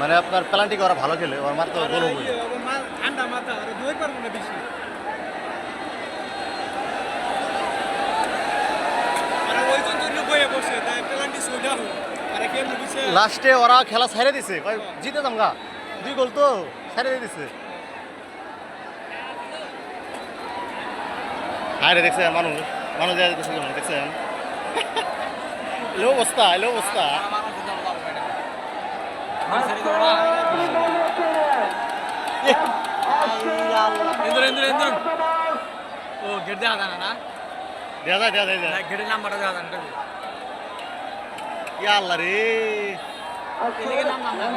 মানে আপনার প্লান্টি করা ভালো খেলে? ওর মার তো গোল হবে? ঠান্ডা মাথা আর দুই পারব না বেশি। আর ওই জন্য বইয়ে বসে তাই পেলান্টি সোজা হলো আর কেমন বুঝছে লাস্টে ওরা খেলা ছাইরে দিছে। জিতে যাম গা। দুই গোল তো দিয়ে দিছে। হায় রে দেখছেন মানুষ। মানুষ যায় দেখছে কেমন দেখছেন এলো অবস্থা এলো অবস্থা ইন্দ্র ইন্দ্র ইন্দ্র ও গেট দেওয়া জানা না দেয়া যায় দেয়া যায় যায়। গেটের নাম্বারটা দেওয়া জানা ইয়া আল্লাহ রে নাম নাম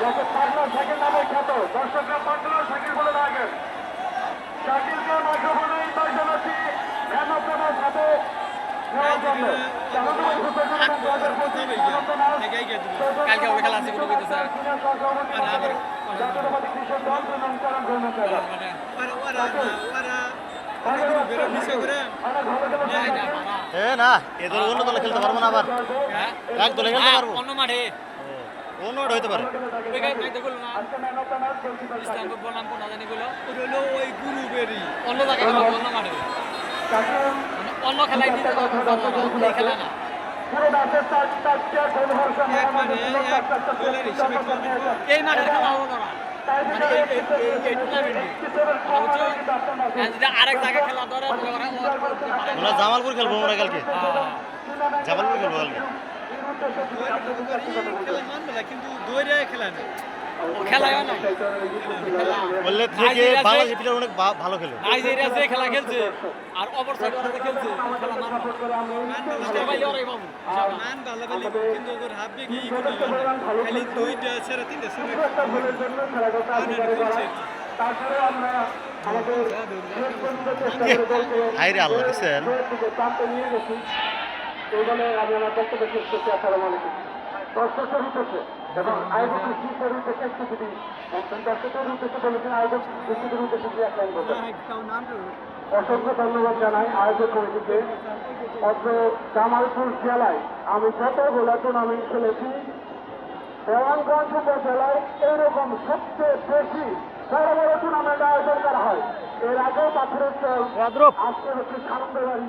যাকে পার্টনার সাইকেল নামে খ্যাত। দর্শকরা পার্টনার সাইকেল বলে রাখেন। শাকিলকে মাইক্রোফোনে ইনভাইট জানাচ্ছি তৃণমূল কর্মচারী এ না এদের অন্য দলে খেলতে পারব না আবার। এক দলে খেলতে পারব। অন্য মাঠে। হইতে পারে। অন্য জায়গায় মাঠে। খেলায় খেলা না। এই খেলা না। জামালপুর খেলব আমরা কালকে। জামালপুর খেলব কালকে। বললে থেকে নাইজেরিয়া প্লেয়ার অনেক ভালো খেলে। নাইজেরিয়া যে খেলা খেলছে আর অপর সাইড ওরা খেলছে খেলা মানবে সবাই ওরাই পাবো তারপরে আমরা আমাদের শেষ পর্যন্ত চেষ্টা করে বলতে হাই রে আল্লাহ দেখছেন প্রান্তে নিয়ে গেছি এই বলে আমি আমার বক্তব্য শেষ করছি আসসালামু আলাইকুম। দর্শকের উদ্দেশ্যে এবং আয়োজক কৃষিকের উদ্দেশ্যে একটু যদি দর্শকের উদ্দেশ্যে বলেছেন আয়োজক কৃষিকের উদ্দেশ্যে যদি এক লাইন বলতেন। অসংখ্য ধন্যবাদ জানাই আয়োজক কমিটিকে। অত্র জামালপুর জেলায় আমি যত গোলা টুর্নামেন্ট খেলেছি দেওয়ানগঞ্জ উপজেলায় এইরকম সবচেয়ে বেশি বড় বড় টুর্নামেন্ট আয়োজন করা হয়। এর আগেও পাথরের চল আজকে হচ্ছে খানন্দবাড়ি